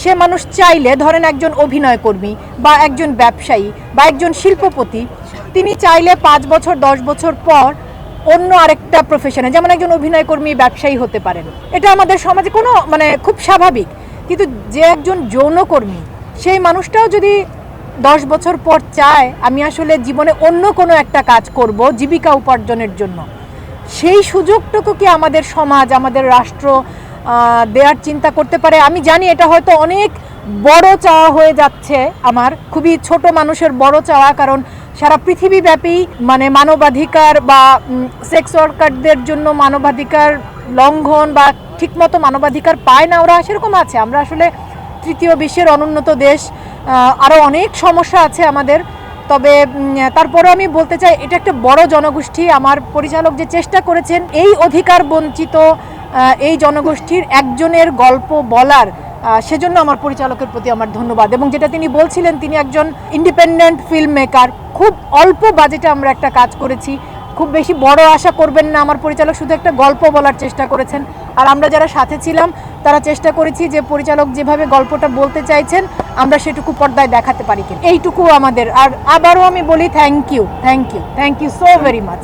সে মানুষ চাইলে ধরেন একজন অভিনয় কর্মী বা একজন ব্যবসায়ী বা একজন শিল্পপতি, তিনি চাইলে পাঁচ বছর, দশ বছর পর অন্য আরেকটা প্রফেশনে যেমন একজন অভিনয় কর্মী, ব্যবসায়ী হতে পারেন। এটা আমাদের সমাজে কোনো মানে খুব স্বাভাবিক। কিন্তু যে একজন যৌনকর্মী সেই মানুষটাও যদি দশ বছর পর চায়, আমি আসলে জীবনে অন্য কোনো একটা কাজ করব জীবিকা উপার্জনের জন্য। সেই সুযোগটুকু কি আমাদের সমাজ, আমাদের রাষ্ট্র দেওয়ার চিন্তা করতে পারে। আমি জানি এটা হয়তো অনেক বড় চাওয়া হয়ে যাচ্ছে আমার, খুবই ছোট মানুষের বড় চাওয়া, কারণ সারা পৃথিবীব্যাপী মানে মানবাধিকার বা সেক্স ওয়ার্কারদের জন্য মানবাধিকার লঙ্ঘন বা ঠিকমতো মানবাধিকার পায় না, ওরা সেরকম আছে। আমরা আসলে তৃতীয় বিশ্বের অনুন্নত দেশ আরও অনেক সমস্যা আছে আমাদের। তবে তারপরে আমি বলতে চাই, এটা একটা বড় জনগোষ্ঠী। আমার পরিচালক যে চেষ্টা করেছেন, এই অধিকার বঞ্চিত এই জনগোষ্ঠীর একজনের গল্প বলার সেজন্য আমার পরিচালকের প্রতি আমার ধন্যবাদ। এবং যেটা তিনি বলছিলেন, তিনি একজন ইন্ডিপেন্ডেন্ট ফিল্ম মেকার খুব অল্প বাজেটে আমরা একটা কাজ করেছি। খুব বেশি বড় আশা করবেন না, আমার পরিচালক শুধু একটা গল্প বলার চেষ্টা করেছেন। আর আমরা যারা সাথে ছিলাম, তারা চেষ্টা করেছি যে পরিচালক যেভাবে গল্পটা বলতে চাইছেন, আমরা সেটুকু পর্দায় দেখাতে পারি কিনা। এইটুকু আমাদের। আর আবারও আমি বলি thank you thank you thank you so very much